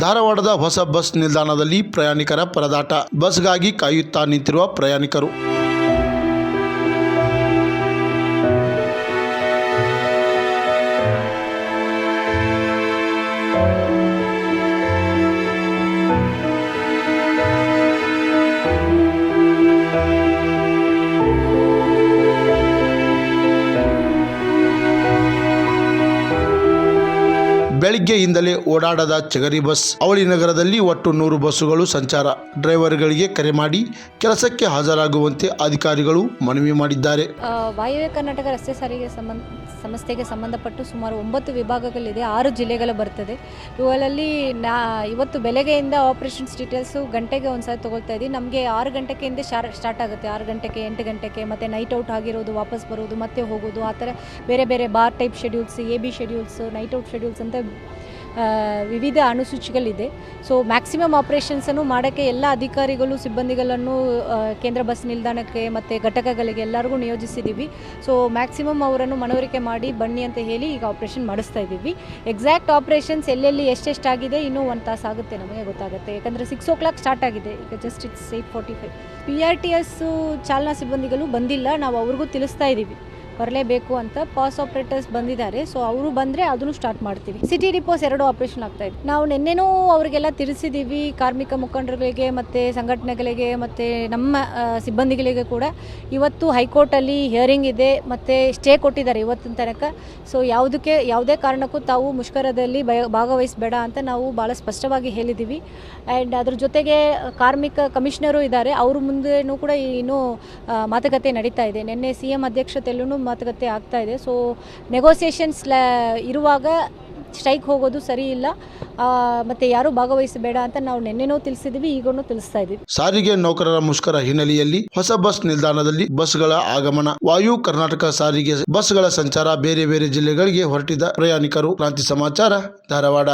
ಧಾರವಾಡದ ಹೊಸ ಬಸ್ ನಿಲ್ದಾಣದಲ್ಲಿ ಪ್ರಯಾಣಿಕರ ಪರದಾಟ. ಬಸ್ಗಾಗಿ ಕಾಯುತ್ತಾ ನಿಂತಿರುವ ಪ್ರಯಾಣಿಕರು. ಬೆಳಿಗ್ಗೆಯಿಂದಲೇ ಓಡಾಡದ ಚಗರಿ ಬಸ್ ಅವಳಿ ನಗರದಲ್ಲಿ ಒಟ್ಟು ನೂರು ಬಸ್ಸುಗಳು ಸಂಚಾರ ಡ್ರೈವರ್ಗಳಿಗೆ ಕರೆ ಮಾಡಿ ಕೆಲಸಕ್ಕೆ ಹಾಜರಾಗುವಂತೆ ಅಧಿಕಾರಿಗಳು ಮನವಿ ಮಾಡಿದ್ದಾರೆ. ವಾಯುವ್ಯ ಕರ್ನಾಟಕ ರಸ್ತೆ ಸಾರಿಗೆ ಸಂಬಂಧ ಸಂಸ್ಥೆಗೆ ಸಂಬಂಧಪಟ್ಟು ಸುಮಾರು ಒಂಬತ್ತು ವಿಭಾಗಗಳಿದೆ, ಆರು ಜಿಲ್ಲೆಗಳು ಬರ್ತದೆ. ಇವುಗಳಲ್ಲಿ ನಾ, ಇವತ್ತು ಬೆಳಗ್ಗೆಯಿಂದ ಆಪರೇಷನ್ಸ್ ಡೀಟೇಲ್ಸು ಗಂಟೆಗೆ ಒಂದು ತೊಗೊಳ್ತಾ ಇದ್ದೀವಿ ನಮಗೆ ಆರು ಗಂಟೆಗೆಯಿಂದ ಶಾರ್ ಸ್ಟಾರ್ಟ್ ಆಗುತ್ತೆ. ಆರು ಗಂಟೆಗೆ, ಎಂಟು ಗಂಟೆಗೆ, ಮತ್ತು ನೈಟ್ ಔಟ್ ಆಗಿರೋದು, ವಾಪಸ್ ಬರೋದು, ಮತ್ತೆ ಹೋಗೋದು, ಆ ಥರ ಬೇರೆ ಬೇರೆ bar type schedules, A B schedules, night out schedules ಅಂತ ವಿವಿಧ ಅನುಸೂಚಿಗಳಿದೆ ಸೊ ಮ್ಯಾಕ್ಸಿಮಮ್ ಆಪ್ರೇಷನ್ಸನ್ನು ಮಾಡೋಕ್ಕೆ ಎಲ್ಲ ಅಧಿಕಾರಿಗಳು, ಸಿಬ್ಬಂದಿಗಳನ್ನು ಕೇಂದ್ರ ಬಸ್ ನಿಲ್ದಾಣಕ್ಕೆ ಮತ್ತು ಘಟಕಗಳಿಗೆ ಎಲ್ಲರಿಗೂ ನಿಯೋಜಿಸಿದ್ದೀವಿ. ಸೊ ಮ್ಯಾಕ್ಸಿಮಮ್ ಅವರನ್ನು ಮನವರಿಕೆ ಮಾಡಿ ಬನ್ನಿ ಅಂತ ಹೇಳಿ ಈಗ ಆಪ್ರೇಷನ್ ಮಾಡಿಸ್ತಾ ಇದ್ದೀವಿ. ಎಕ್ಸಾಕ್ಟ್ ಆಪ್ರೇಷನ್ಸ್ ಎಲ್ಲೆಲ್ಲಿ ಎಷ್ಟೆಷ್ಟಾಗಿದೆ ಇನ್ನೂ ಒಂದು ತಾಸು ಆಗುತ್ತೆ ನಮಗೆ ಗೊತ್ತಾಗುತ್ತೆ. ಯಾಕಂದರೆ ಸಿಕ್ಸ್ ಓ ಕ್ಲಾಕ್ ಸ್ಟಾರ್ಟ್ ಆಗಿದೆ. ಈಗ just it's eight forty five P R T S ಚಾಲನಾ ಸಿಬ್ಬಂದಿಗಳು ಬಂದಿಲ್ಲ. ನಾವು ಅವ್ರಿಗೂ ತಿಳಿಸ್ತಾ ಇದ್ದೀವಿ. ಬರಲೇಬೇಕು ಅಂತ ಪಾಸ್ ಆಪರೇಟರ್ಸ್ ಬಂದಿದ್ದಾರೆ. ಸೊ ಅವರು ಬಂದರೆ ಅದನ್ನು ಸ್ಟಾರ್ಟ್ ಮಾಡ್ತೀವಿ. ಸಿಟಿ ಡಿಪೋಸ್ ಎರಡು ಆಪರೇಷನ್ ಆಗ್ತಾ ಇದೆ ನಾವು ನಿನ್ನೆನೂ ಅವರಿಗೆಲ್ಲ ತಿಳಿಸಿದ್ದೀವಿ ಕಾರ್ಮಿಕ ಮುಖಂಡರುಗಳಿಗೆ ಮತ್ತು ಸಂಘಟನೆಗಳಿಗೆ ಮತ್ತು ನಮ್ಮ ಸಿಬ್ಬಂದಿಗಳಿಗೆ ಕೂಡ. ಇವತ್ತು ಹೈಕೋರ್ಟಲ್ಲಿ ಹಿಯರಿಂಗ್ ಇದೆ, ಮತ್ತು ಸ್ಟೇ ಕೊಟ್ಟಿದ್ದಾರೆ ಇವತ್ತಿನ ತನಕ. ಸೊ ಯಾವುದಕ್ಕೆ, ಯಾವುದೇ ಕಾರಣಕ್ಕೂ ತಾವು ಮುಷ್ಕರದಲ್ಲಿ ಬಯ, ಭಾಗವಹಿಸಬೇಡ ಅಂತ ನಾವು ಭಾಳ ಸ್ಪಷ್ಟವಾಗಿ ಹೇಳಿದ್ದೀವಿ ಆ್ಯಂಡ್ ಅದ್ರ ಜೊತೆಗೆ, ಕಾರ್ಮಿಕ ಕಮಿಷನರು ಇದ್ದಾರೆ. ಅವ್ರ ಮುಂದೆನೂ ಕೂಡ ಇನ್ನೂ ಮಾತುಕತೆ ನಡೀತಾ ಇದೆ. ನಿನ್ನೆ ಸಿ ಎಂ ಅಧ್ಯಕ್ಷತೆಯಲ್ಲೂ ಮಾತುಕತೆ ಆಗ್ತಾ ಇದೆ. ಸೊ ನೆಗೋಸಿಯೇಷನ್ಸ್ ಇರುವಾಗ ಸ್ಟ್ರೈಕ್ ಹೋಗೋದು ಸರಿ ಇಲ್ಲ. ಮತ್ತೆ ಯಾರು ಭಾಗವಹಿಸಬೇಡ ಅಂತ ನಾವು ನಿನ್ನೆನೂ ತಿಳಿಸಿದ್ದೀವಿ ಈಗೂ ತಿಳಿಸ್ತಾ ಇದ್ದೀವಿ ಸಾರಿಗೆ ನೌಕರರ ಮುಷ್ಕರ ಹಿನ್ನೆಲೆಯಲ್ಲಿ ಹೊಸ ಬಸ್ ನಿಲ್ದಾಣದಲ್ಲಿ ಬಸ್ಗಳ ಆಗಮನ. ವಾಯು ಕರ್ನಾಟಕ ಸಾರಿಗೆ ಬಸ್ಗಳ ಸಂಚಾರ ಬೇರೆ ಬೇರೆ ಜಿಲ್ಲೆಗಳಿಗೆ ಹೊರಟಿದ ಪ್ರಯಾಣಿಕರು. ಕ್ರಾಂತಿ ಸಮಾಚಾರ ಧಾರವಾಡ.